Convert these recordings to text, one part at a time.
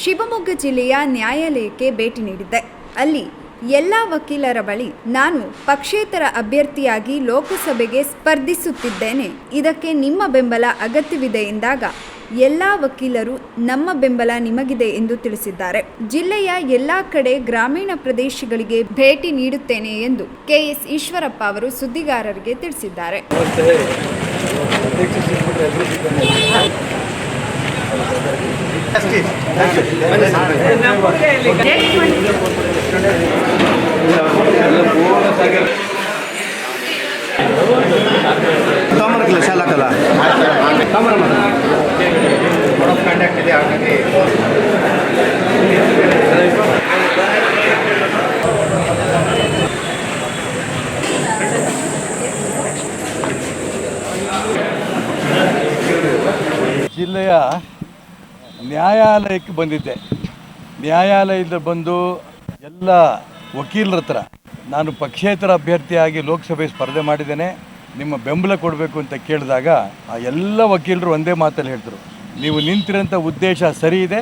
ಶಿವಮೊಗ್ಗ ಜಿಲ್ಲೆಯ ನ್ಯಾಯಾಲಯಕ್ಕೆ ಭೇಟಿ ನೀಡಿದ್ದೆ. ಅಲ್ಲಿ ಎಲ್ಲ ವಕೀಲರ ಬಳಿ ನಾನು ಪಕ್ಷೇತರ ಅಭ್ಯರ್ಥಿಯಾಗಿ ಲೋಕಸಭೆಗೆ ಸ್ಪರ್ಧಿಸುತ್ತಿದ್ದೇನೆ. ಇದಕ್ಕೆ ನಿಮ್ಮ ಬೆಂಬಲ ಅಗತ್ಯವಿದೆ ಎಂದಾಗ ಎಲ್ಲ ವಕೀಲರು ನಮ್ಮ ಬೆಂಬಲ ನಿಮಗಿದೆ ಎಂದು ತಿಳಿಸಿದ್ದಾರೆ. ಜಿಲ್ಲೆಯ ಎಲ್ಲ ಕಡೆ ಗ್ರಾಮೀಣ ಪ್ರದೇಶಗಳಿಗೆ ಭೇಟಿ ನೀಡುತ್ತೇನೆ ಎಂದು ಕೆಎಸ್ ಈಶ್ವರಪ್ಪ ಅವರು ಸುದ್ದಿಗಾರರಿಗೆ ತಿಳಿಸಿದ್ದಾರೆ. ಕಾಮನ್ಕಿಲ್ಲ ಶಾಲಾ ಕಲಾ ಕಾಂಟ್ಯಾಕ್ಟ್ ಇದೆ ಜಿಲ್ಲೆಯ ನ್ಯಾಯಾಲಯಕ್ಕೆ ಬಂದಿದ್ದೆ. ನ್ಯಾಯಾಲಯದಿಂದ ಬಂದು ಎಲ್ಲ ವಕೀಲರ ಹತ್ರ ನಾನು ಪಕ್ಷೇತರ ಅಭ್ಯರ್ಥಿಯಾಗಿ ಲೋಕಸಭೆ ಸ್ಪರ್ಧೆ ಮಾಡಿದ್ದೇನೆ. ನಿಮ್ಮ ಬೆಂಬಲ ಕೊಡಬೇಕು ಅಂತ ಕೇಳಿದಾಗ ಆ ಎಲ್ಲ ವಕೀಲರು ಒಂದೇ ಮಾತಲ್ಲಿ ಹೇಳಿದ್ರು ನೀವು ನಿಂತಿರೋಂಥ ಉದ್ದೇಶ ಸರಿ ಇದೆ.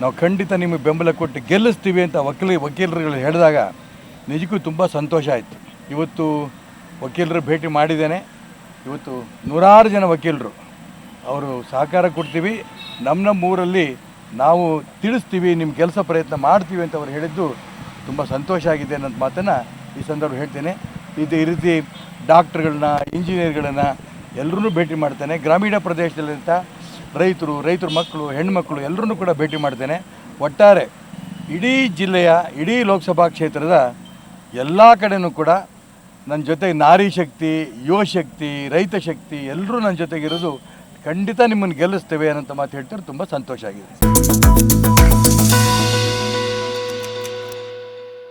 ನಾವು ಖಂಡಿತ ನಿಮಗೆ ಬೆಂಬಲ ಕೊಟ್ಟು ಗೆಲ್ಲಿಸ್ತೀವಿ ಅಂತ ವಕೀಲ, ವಕೀಲರುಗಳು ಹೇಳಿದಾಗ ನಿಜಕ್ಕೂ ತುಂಬ ಸಂತೋಷ ಆಯಿತು. ಇವತ್ತು ವಕೀಲರು ಭೇಟಿ ಮಾಡಿದ್ದೇನೆ. ಇವತ್ತು ನೂರಾರು ಜನ ವಕೀಲರು ಅವರು ಸಹಕಾರ ಕೊಡ್ತೀವಿ. ನಮ್ಮ ನಮ್ಮ ಊರಲ್ಲಿ ನಾವು ತಿಳಿಸ್ತೀವಿ ನಿಮ್ಮ ಕೆಲಸ ಪ್ರಯತ್ನ ಮಾಡ್ತೀವಿ ಅಂತ ಅವ್ರು ಹೇಳಿದ್ದು ತುಂಬ ಸಂತೋಷ ಆಗಿದೆ ಅನ್ನೋದು ಮಾತನ್ನು ಈ ಸಂದರ್ಭ ಹೇಳ್ತೇನೆ. ಇದೇ ಈ ರೀತಿ ಡಾಕ್ಟ್ರುಗಳನ್ನ, ಇಂಜಿನಿಯರ್ಗಳನ್ನು ಎಲ್ಲರೂ ಭೇಟಿ ಮಾಡ್ತೇನೆ. ಗ್ರಾಮೀಣ ಪ್ರದೇಶದಲ್ಲಿಂಥ ರೈತರು, ರೈತರ ಮಕ್ಕಳು, ಹೆಣ್ಮಕ್ಳು ಎಲ್ಲರನ್ನೂ ಕೂಡ ಭೇಟಿ ಮಾಡ್ತೇನೆ. ಒಟ್ಟಾರೆ ಇಡೀ ಜಿಲ್ಲೆಯ, ಇಡೀ ಲೋಕಸಭಾ ಕ್ಷೇತ್ರದ ಎಲ್ಲ ಕಡೆನೂ ಕೂಡ ನನ್ನ ಜೊತೆಗೆ ನಾರಿ ಶಕ್ತಿ, ಯುವ ಶಕ್ತಿ, ರೈತ ಶಕ್ತಿ ಎಲ್ಲರೂ ನನ್ನ ಜೊತೆಗಿರೋದು ಖಂಡಿತ ನಿಮ್ಮನ್ನು ಗೆಲ್ಲಿಸ್ತೇವೆ ಅನ್ನೋಂಥ ಮಾತು ಹೇಳ್ತಾರೆ ತುಂಬ ಸಂತೋಷ ಆಗಿದೆ.